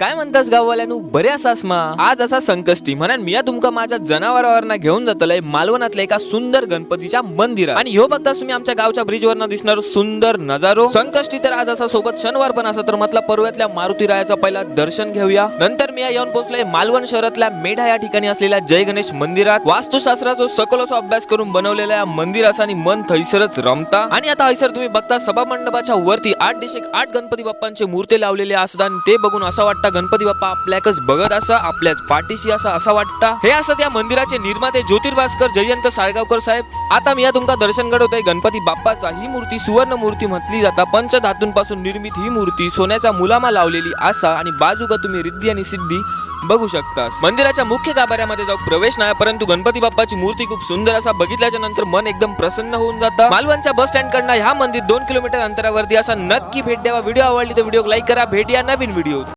काय म्हणतास गाववाल्यानु? बरे असास मा? आज असा संकष्टी म्हणून मी तुमका माझ्या जनावरांना घेऊन जातलय मालवणातल्या एका सुंदर गणपतीच्या मंदिरात. आणि ह्यो बघतास तुम्ही आमच्या गावच्या ब्रिजवर दिसणार सुंदर नजारो? संकष्टी तर आज असा सोबत शनिवार पण असं तर म्हटलं पर्वतल्या मारुती रायाचा पहिला दर्शन घेऊया. नंतर मी येऊन पोहोचलोय मालवण शहरातल्या मेढा या ठिकाणी असलेल्या जय गणेश मंदिरात. वास्तुशास्त्राचा सकल असा अभ्यास करून बनवलेल्या या मंदिराचा आणि मन थैसरच रमता. आणि आता हैसर तुम्ही बघता सभा मंडपाच्या वरती आठ दिशेक आठ गणपती बाप्पांचे मूर्ती लावलेले असतात आणि ते बघून असं वाटतं गणपती बाप्पा आपल्याकच बघत असा आपल्याच पाठीशी असा असा वाटता. हे असं त्या मंदिराचे निर्माते ज्योतिर्भास्कर जयंत साळगावकर साहेब. आता मी या तुमका दर्शन घडवतोय. गणपती बाप्पाचा ही मूर्ती सुवर्ण मूर्ती म्हटली जाता. पंचधातूंपासून निर्मित ही मूर्ती सोन्याचा मुलामा लावलेली असा आणि बाजूगा तुम्ही रिद्धी आणि सिद्धी बघू शकतास. मंदिराच्या मुख्य गाभाऱ्यामध्ये जाऊ प्रवेश नाही परंतु गणपती बाप्पाची मूर्ती खूप सुंदर असा बघितल्याच्या नंतर मन एकदम प्रसन्न होऊन जातं. मालवणच्या बस स्टँड कडनं ह्या मंदिर दोन किलोमीटर अंतरावरती असा नक्की भेट द्यावा. व्हिडिओ आवडली तर व्हिडिओ लाईक करा. भेट या नवीन व्हिडिओ